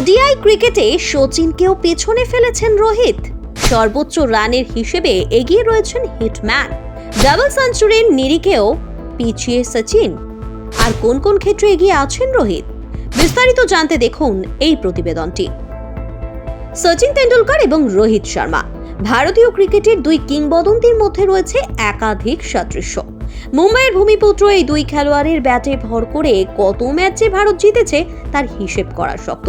ODI ক্রিকেটে সচিনকেও পেছনে ফেলেছেন রোহিত। সর্বোচ্চ রানের হিসেবে এগিয়ে রয়েছেন হিটম্যান। ডাবল সেঞ্চুরির নিরিখেও পিছিয়ে সচিন। আর কোন কোন ক্ষেত্রে এগিয়ে আছেন রোহিত? বিস্তারিত জানতে দেখুন এই প্রতিবেদনটি। সচিন তেন্ডুলকর এবং রোহিত শর্মা। ভারতীয় ক্রিকেটের দুই কিংবদন্তির মধ্যে রয়েছে একাধিক সাদৃশ্য। মুম্বাইয়ের ভূমিপুত্র এই দুই খেলোয়াড়ের ব্যাটে ভর করে কত ম্যাচে ভারত জিতেছে তার হিসেব করা শক্ত।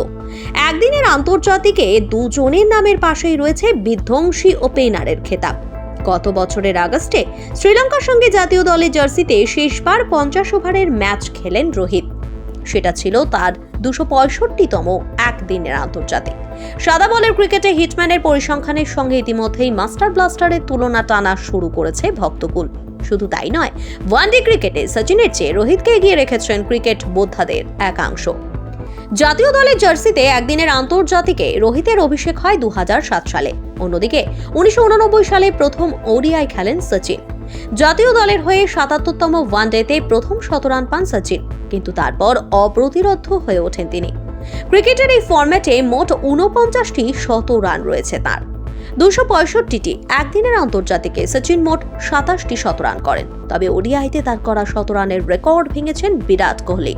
একদিনের আন্তর্জাতিকে দুজনের নামের পাশেই রয়েছে বিধ্বংসী ওপেনারের খেতাব। গত বছরের আগস্টে শ্রীলঙ্কার সঙ্গে জাতীয় দলের জার্সিতে শেষবার পঞ্চাশ ওভারের ম্যাচ খেলেন রোহিত। সেটা ছিল তার দুশো পঁয়ষট্টিতম একদিনের আন্তর্জাতিক। সাদা বলের ক্রিকেটে হিটম্যানের পরিসংখ্যানের সঙ্গে ইতিমধ্যেই মাস্টার ব্লাস্টারের তুলনা টানা শুরু করেছে ভক্তকুল। শুধু তাই নয়, ওয়ানডে ক্রিকেটে সচিনের চেয়ে রোহিতকে এগিয়ে রেখেছেন ক্রিকেট বোদ্ধাদের একাংশ। জাতীয় দলের জার্সিতে একদিনের আন্তর্জাতিকে রোহিতের অভিষেক হয় দুহাজার সাত সালে। অন্যদিকে, উনিশশো উননব্বই সালে প্রথম ওডিআই খেলেন সচিন। জাতীয় দলের হয়ে সাতাত্তরতম ওয়ানডেতে প্রথম শতরান পান সচিন, কিন্তু তারপর অপ্রতিরোধ্য হয়ে ওঠেন তিনি। ক্রিকেটের এই ফরম্যাটে মোট উনপঞ্চাশটি শত রান রয়েছে তার। দুশো পঁয়ষট্টিটি একদিনের আন্তর্জাতিকে সচিন মোট সাতাশটি শতরান করেন। তবে ওডিআইতে তার করা শতরানের রেকর্ড ভেঙেছেন বিরাট কোহলি।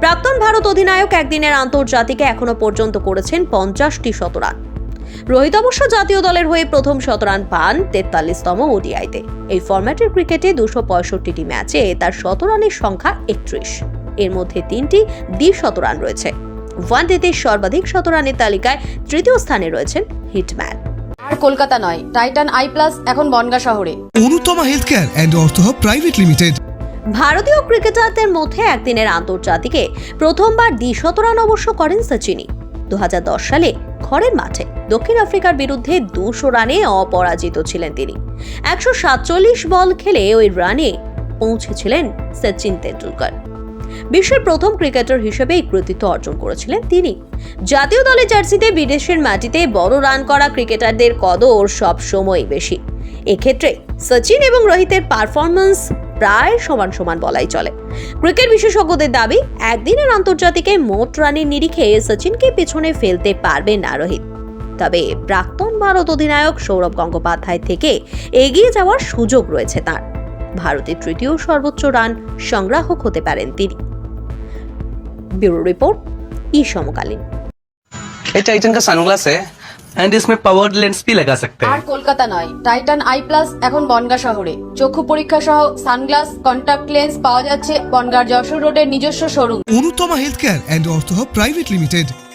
প্রাক্তন ভারত অধিনায়ক একদিনের আন্তর্জাতিকে এখনও পর্যন্ত করেছেন পঞ্চাশটি শতরান। রোহিত অবশ্য জাতীয় দলের হয়ে প্রথম শতরান পান তেতাল্লিশতম ওডিআইতে। এই ফরম্যাটের ক্রিকেটে দুশো পঁয়ষট্টিটি ম্যাচে তার শতরানের সংখ্যা একত্রিশ। এর মধ্যে তিনটি দ্বি শতরান রয়েছে। ওয়ানডেতে সর্বাধিক শতরানের তালিকায় তৃতীয় স্থানে রয়েছেন হিটম্যান। আর কলকাতা নয়। টাইটান আই প্লাস এখন বনগা শহরে। অনুতমা হেলথ কেয়ার অ্যান্ড অর্থ প্রাইভেট লিমিটেড ভারতীয় ক্রিকেটারদের মধ্যে একদিনের আন্তর্জাতিকে প্রথমবার দ্বিশতরান অবশ্য করেন সচিনই। দু সালে ঘরের মাঠে দক্ষিণ আফ্রিকার বিরুদ্ধে দুশো রানে অপরাজিত ছিলেন তিনি। একশো সাতচল্লিশ বল খেলে ওই রানে পৌঁছেছিলেন সচিন তেন্ডুলকর। বিশ্বের প্রথম ক্রিকেটার হিসেবে এই কৃতিত্ব অর্জন করেছিলেন তিনি। জাতীয় দলের জার্সিতে বিদেশের মাটিতে বড় রান করা ক্রিকেটারদের কদর সব সময় বেশি। এক্ষেত্রে সচিন এবং রোহিতের পারফরম্যান্স প্রায় সমান সমান বলাই চলে। ক্রিকেট বিশেষজ্ঞদের দাবি, একদিনের আন্তর্জাতিকে মোট রানের নিরিখে সচিনকে পেছনে ফেলতে পারবে না রোহিত। তবে প্রাক্তন ভারত অধিনায়ক সৌরভ গঙ্গোপাধ্যায় থেকে এগিয়ে যাওয়ার সুযোগ রয়েছে তার। ভারতের তৃতীয় সর্বোচ্চ রান সংগ্রাহক হতে পারেন তিনি। ব্যুরো রিপোর্ট ই সমকালীন ये टाइटन का सनग्लास है एंड इसमें पावर्ड लेंस भी लगा सकते আর हैं কলকাতা নয় টাইটান আই প্লাস এখন বনগা শহরে চক্ষু পরীক্ষা সহ সানগ্লাস কন্টাক্ট লেন্স পাওয়া যাচ্ছে বনগার যশোর রোডের নিজস্ব showroom Anutama health care and Artha private limited